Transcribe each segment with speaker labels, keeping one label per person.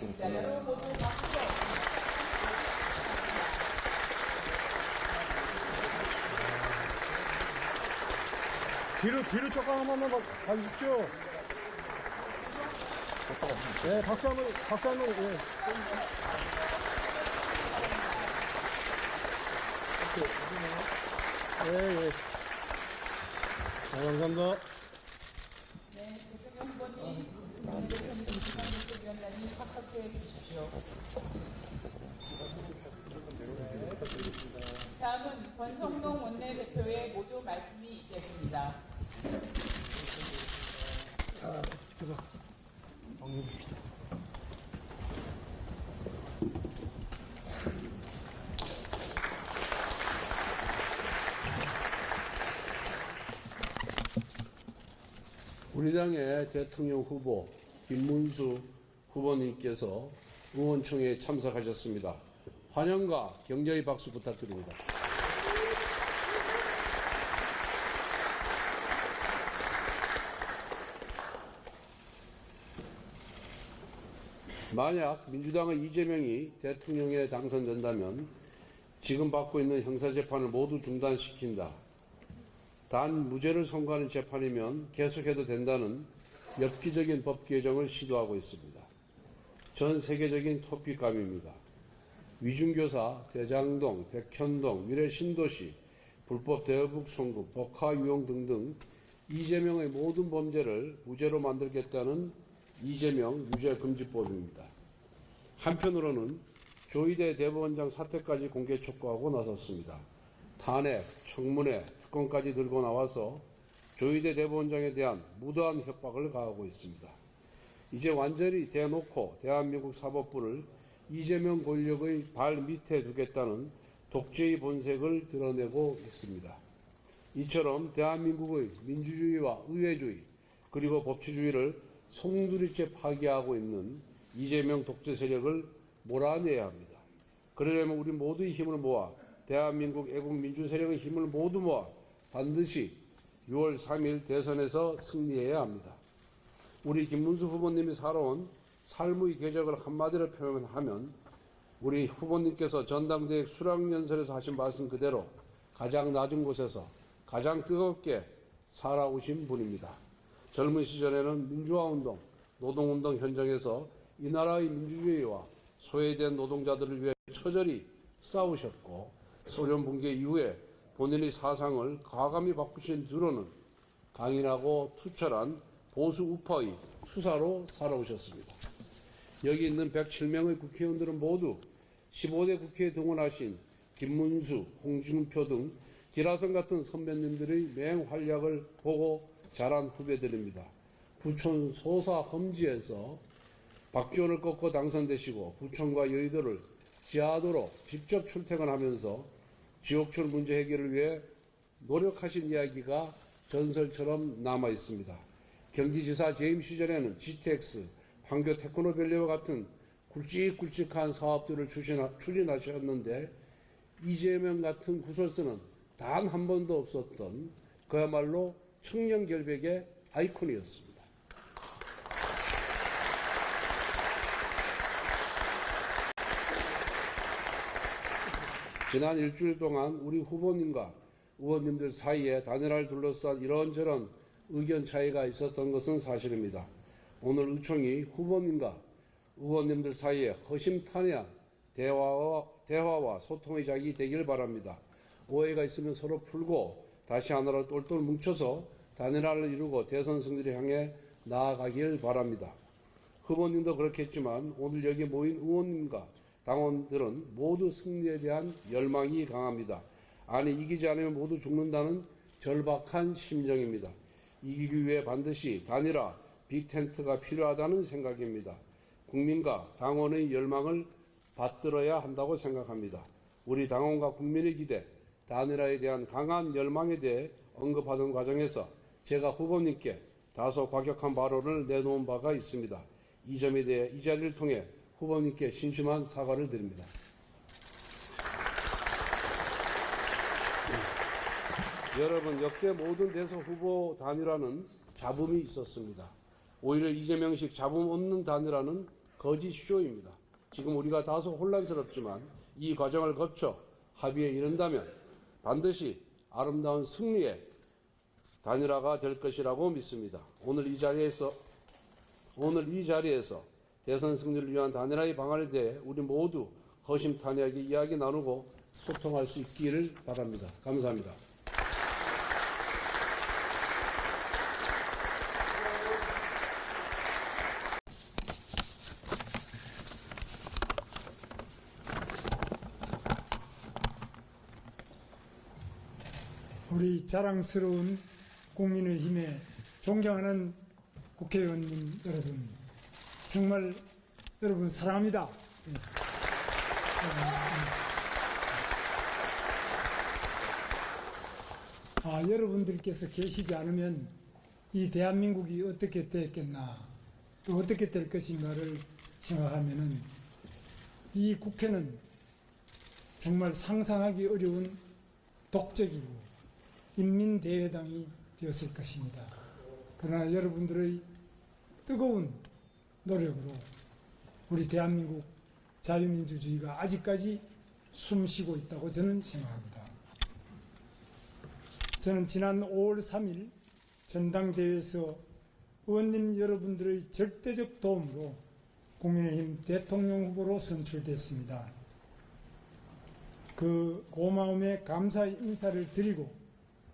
Speaker 1: 알겠습니다. 여러분 모두 박수로.
Speaker 2: 뒤로, 뒤로 조금 한 번만 가- 가주십시오. 네, 박수 한 번, 박수 한 번, 예. 예, 예. 네, 감사합니다.
Speaker 1: 네, 대통령 후보님, 네, 대통령 위원장님 합석해 주십시오. 다음은 권성동 원내대표의 모두 말씀이 있겠습니다.
Speaker 3: 우리 당의 대통령 후보 김문수 후보님께서 의원총회에 참석하셨습니다. 환영과 격려의 박수 부탁드립니다. 만약 민주당의 이재명이 대통령에 당선된다면 지금 받고 있는 형사재판을 모두 중단시킨다. 단 무죄를 선고하는 재판이면 계속해도 된다는 엽기적인 법 개정을 시도하고 있습니다. 전 세계적인 토픽감입니다. 위중교사, 대장동, 백현동, 미래 신도시, 불법 대여북 송금, 복화 유용 등등 이재명의 모든 범죄를 무죄로 만들겠다는 이재명 유죄금지법입니다. 한편으로는 조희대 대법원장 사퇴까지 공개 촉구하고 나섰습니다. 탄핵, 청문회, 특검까지 들고 나와서 조희대 대법원장에 대한 무도한 협박을 가하고 있습니다. 이제 완전히 대놓고 대한민국 사법부를 이재명 권력의 발 밑에 두겠다는 독재의 본색을 드러내고 있습니다. 이처럼 대한민국의 민주주의와 의회주의 그리고 법치주의를 송두리째 파괴하고 있는 이재명 독재 세력을 몰아내야 합니다. 그러려면 우리 모두의 힘을 모아 대한민국 애국 민주 세력의 힘을 모두 모아 반드시 6월 3일 대선에서 승리해야 합니다. 우리 김문수 후보님이 살아온 삶의 궤적을 한마디로 표현하면 우리 후보님께서 전당대회 수락연설에서 하신 말씀 그대로 가장 낮은 곳에서 가장 뜨겁게 살아오신 분입니다. 젊은 시절에는 민주화운동, 노동운동 현장에서 이 나라의 민주주의와 소외된 노동자들을 위해 처절히 싸우셨고 소련 붕괴 이후에 본인의 사상을 과감히 바꾸신 뒤로는 강인하고 투철한 보수 우파의 투사로 살아오셨습니다. 여기 있는 107명의 국회의원들은 모두 15대 국회에 등원하신 김문수, 홍준표 등 기라성 같은 선배님들의 맹활약을 보고 자란 후배들입니다. 부촌 소사 험지에서 박지원을 꺾고 당선되시고 부천과 여의도를 지하도로 직접 출퇴근하면서 지옥철 문제 해결을 위해 노력하신 이야기가 전설처럼 남아 있습니다. 경기지사 재임 시절에는 GTX, 황교 테크노밸리와 같은 굵직굵직한 사업들을 추진하, 추진하셨는데 이재명 같은 구설수는 단 한 번도 없었던 그야말로 청년 결백의 아이콘이었습니다. 지난 일주일 동안 우리 후보님과 의원님들 사이에 단일화를 둘러싼 이런저런 의견 차이가 있었던 것은 사실입니다. 오늘 의총이 후보님과 의원님들 사이에 허심탄회한 대화와, 대화와 소통의 장이 되길 바랍니다. 오해가 있으면 서로 풀고 다시 하나로 똘똘 뭉쳐서 단일화를 이루고 대선 승리를 향해 나아가길 바랍니다. 후보님도 그렇겠지만 오늘 여기 모인 의원님과 당원들은 모두 승리에 대한 열망이 강합니다. 아니 이기지 않으면 모두 죽는다는 절박한 심정입니다. 이기기 위해 반드시 단일화 빅텐트가 필요하다는 생각입니다. 국민과 당원의 열망을 받들어야 한다고 생각합니다. 우리 당원과 국민의 기대, 단일화에 대한 강한 열망에 대해 언급하던 과정에서 제가 후보님께 다소 과격한 발언을 내놓은 바가 있습니다. 이 점에 대해 이 자리를 통해 후보님께 신심한 사과를 드립니다. 여러분 역대 모든 대선 후보 단일화는 잡음이 있었습니다. 오히려 이재명식 잡음 없는 단일화는 거짓 쇼입니다. 지금 우리가 다소 혼란스럽지만 이 과정을 거쳐 합의에 이른다면 반드시 아름다운 승리의 단일화가 될 것이라고 믿습니다. 오늘 이 자리에서 오늘 이 자리에서 대선 승리를 위한 단일화의 방안에 대해 우리 모두 허심탄회하게 이야기 나누고 소통할 수 있기를 바랍니다. 감사합니다.
Speaker 4: 우리 자랑스러운 국민의힘에 존경하는 국회의원님 여러분, 정말 여러분 사랑합니다. 예. 아, 여러분들께서 계시지 않으면 이 대한민국이 어떻게 됐겠나, 또 어떻게 될 것인가를 생각하면은 이 국회는 정말 상상하기 어려운 독적이고 인민대회당이 되었을 것입니다. 그러나 여러분들의 뜨거운 노력으로 우리 대한민국 자유민주주의가 아직까지 숨쉬고 있다고 저는 생각합니다. 저는 지난 5월 3일 전당대회에서 의원님 여러분들의 절대적 도움으로 국민의힘 대통령 후보로 선출됐습니다. 그 고마움에 감사의 인사를 드리고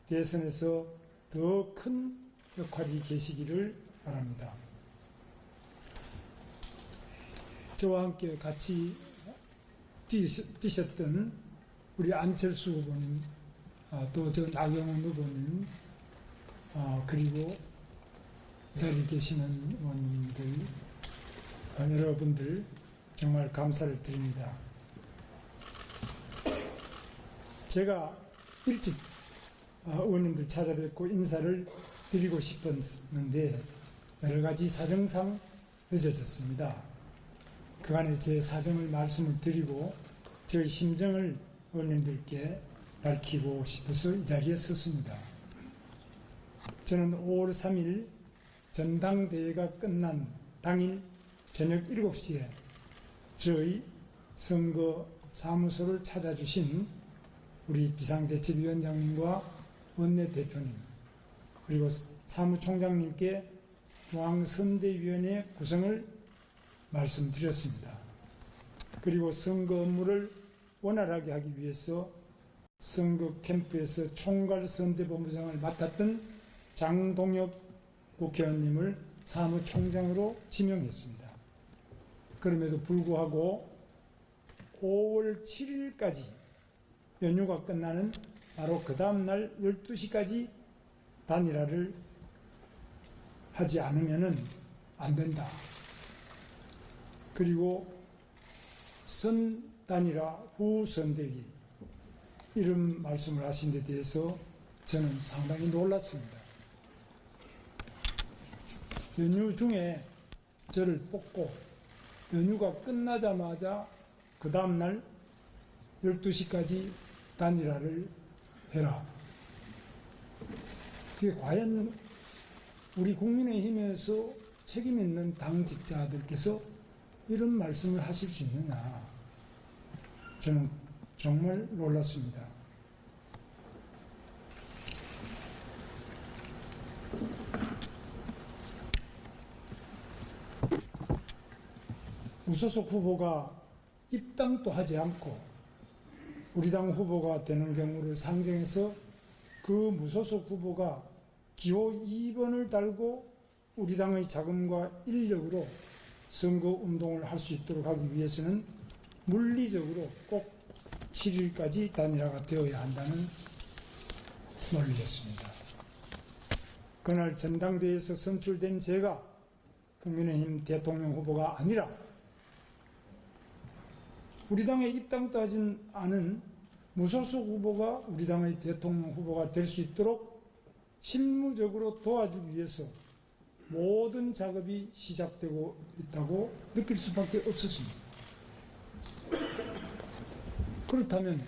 Speaker 4: 대선에서 더 큰 역할이 계시기를 바랍니다. 저와 함께 같이 뛰셨- 뛰셨던 우리 안철수 후보님, 아, 또저 나경원 후보님, 아, 그리고 이 자리에 계시는 의원님들, 아, 여러분들 정말 감사를 드립니다. 제가 일찍 아, 의원님들 찾아뵙고 인사를 드리고 싶었는데 여러 가지 사정상 늦어졌습니다. 그간에 제 사정을 말씀을 드리고 저의 심정을 의원님들께 밝히고 싶어서 이 자리에 섰습니다. 저는 5월 3일 전당대회가 끝난 당일 저녁 7시에 저희 선거 사무소를 찾아주신 우리 비상대책위원장님과 원내대표님 그리고 사무총장님께 중앙선대위원회 구성을 말씀드렸습니다. 그리고 선거 업무를 원활하게 하기 위해서 선거 캠프에서 총괄 선대본부장을 맡았던 장동혁 국회의원님을 사무총장으로 지명했습니다. 그럼에도 불구하고 5월 7일까지 연휴가 끝나는 바로 그 다음날 12시까지 단일화를 하지 않으면 안 된다. 그리고 선 단일화 후 선대위 이런 말씀을 하신 데 대해서 저는 상당히 놀랐습니다. 연휴 중에 저를 뽑고 연휴가 끝나자마자 그 다음날 12시까지 단일화를 해라. 그게 과연 우리 국민의힘에서 책임 있는 당직자들께서 이런 말씀을 하실 수 있느냐. 저는 정말 놀랐습니다. 무소속 후보가 입당도 하지 않고 우리 당 후보가 되는 경우를 상정해서 그 무소속 후보가 기호 2번을 달고 우리 당의 자금과 인력으로 선거 운동을 할 수 있도록 하기 위해서는 물리적으로 꼭 7일까지 단일화가 되어야 한다는 논리였습니다. 그날 전당대회에서 선출된 제가 국민의힘 대통령 후보가 아니라 우리 당에 입당도 하진 않은 무소속 후보가 우리 당의 대통령 후보가 될 수 있도록 실무적으로 도와주기 위해서 모든 작업이 시작되고 있다고 느낄 수밖에 없었습니다. 그렇다면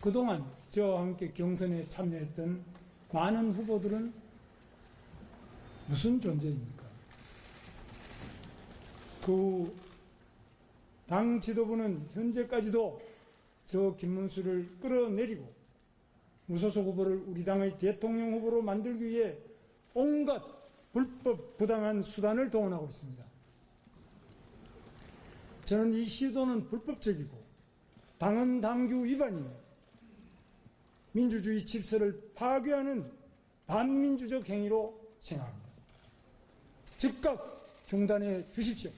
Speaker 4: 그동안 저와 함께 경선에 참여했던 많은 후보들은 무슨 존재입니까? 그 당 지도부는 현재까지도 저 김문수를 끌어내리고 무소속 후보를 우리 당의 대통령 후보로 만들기 위해 온갖 불법 부당한 수단을 동원하고 있습니다. 저는 이 시도는 불법적이고 당헌 당규 위반이며 민주주의 질서를 파괴하는 반민주적 행위로 생각합니다. 즉각 중단해 주십시오.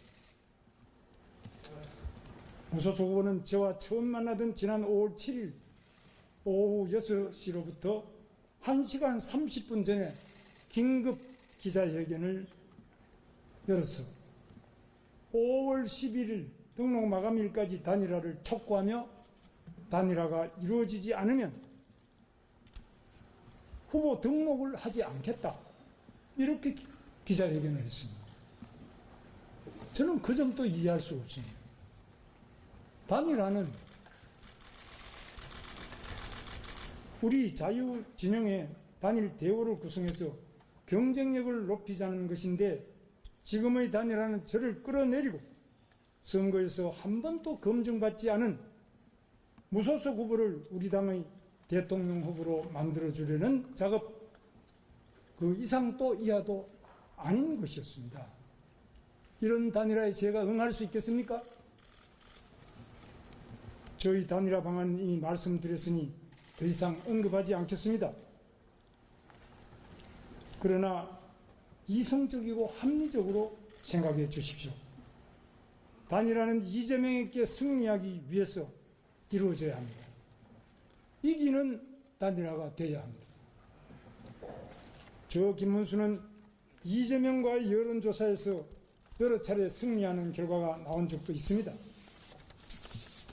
Speaker 4: 무소속 후보는 저와 처음 만나던 지난 5월 7일 오후 6시로부터 1시간 30분 전에 긴급 기자회견을 열어서 5월 11일 등록 마감일까지 단일화를 촉구하며 단일화가 이루어지지 않으면 후보 등록을 하지 않겠다. 이렇게 기- 기자회견을 했습니다. 저는 그 점도 이해할 수 없습니다. 단일화는 우리 자유 진영의 단일 대우를 구성해서 경쟁력을 높이자는 것인데 지금의 단일화는 저를 끌어내리고 선거에서 한 번도 검증받지 않은 무소속 후보를 우리 당의 대통령 후보로 만들어주려는 작업 그 이상도 이하도 아닌 것이었습니다. 이런 단일화에 제가 응할 수 있겠습니까? 저희 단일화 방안은 이미 말씀드렸으니 더 이상 언급하지 않겠습니다. 그러나 이성적이고 합리적으로 생각해 주십시오. 단일화는 이재명에게 승리하기 위해서 이루어져야 합니다. 이기는 단일화가 되어야 합니다. 저 김문수는 이재명과의 여론조사에서 여러 차례 승리하는 결과가 나온 적도 있습니다.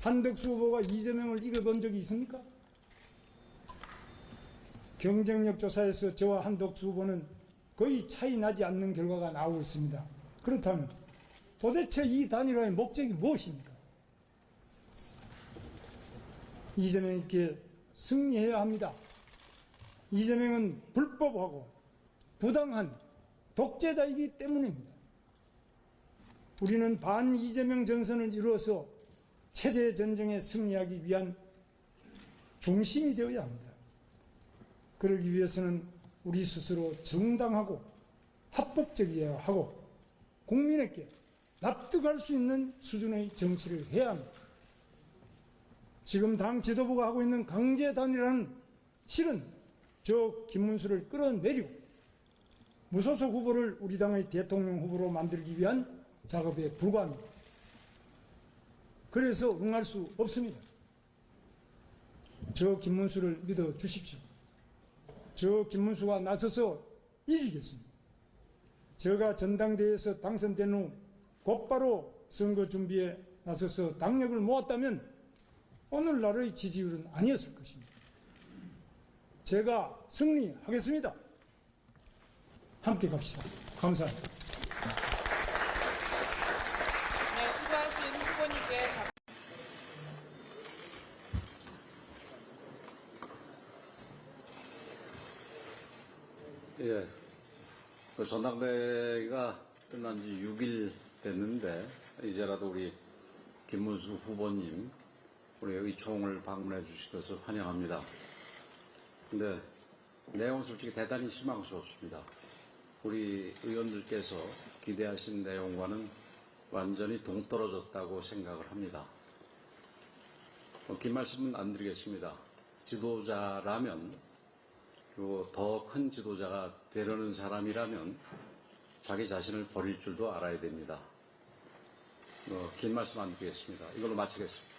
Speaker 4: 한덕수 후보가 이재명을 이겨본 적이 있습니까? 경쟁력 조사에서 저와 한덕수 후보는 거의 차이 나지 않는 결과가 나오고 있습니다. 그렇다면 도대체 이 단일화의 목적이 무엇입니까? 이재명에게 승리해야 합니다. 이재명은 불법하고 부당한 독재자이기 때문입니다. 우리는 반 이재명 전선을 이루어서 체제 전쟁에 승리하기 위한 중심이 되어야 합니다. 그러기 위해서는 우리 스스로 정당하고 합법적이어야 하고 국민에게 납득할 수 있는 수준의 정치를 해야 합니다. 지금 당 지도부가 하고 있는 강제 단일화는 실은 저 김문수를 끌어내리고 무소속 후보를 우리 당의 대통령 후보로 만들기 위한 작업에 불과합니다. 그래서 응할 수 없습니다. 저 김문수를 믿어 주십시오. 저 김문수가 나서서 이기겠습니다. 제가 전당대회에서 당선된 후 곧바로 선거 준비에 나서서 당력을 모았다면 오늘날의 지지율은 아니었을 것입니다. 제가 승리하겠습니다. 함께 갑시다. 감사합니다.
Speaker 1: 네, 수고하신 후보님께 박-
Speaker 5: 예. 그 전당대회가 끝난 지 6일 됐는데, 이제라도 우리 김문수 후보님, 우리 의총을 방문해 주신 것을 환영합니다. 근데 내용은 솔직히 대단히 실망스럽습니다. 우리 의원들께서 기대하신 내용과는 완전히 동떨어졌다고 생각을 합니다. 뭐, 긴 말씀은 안 드리겠습니다. 지도자라면 그리고 더 큰 지도자가 되려는 사람이라면 자기 자신을 버릴 줄도 알아야 됩니다. 어, 긴 말씀 안 드리겠습니다. 이걸로 마치겠습니다.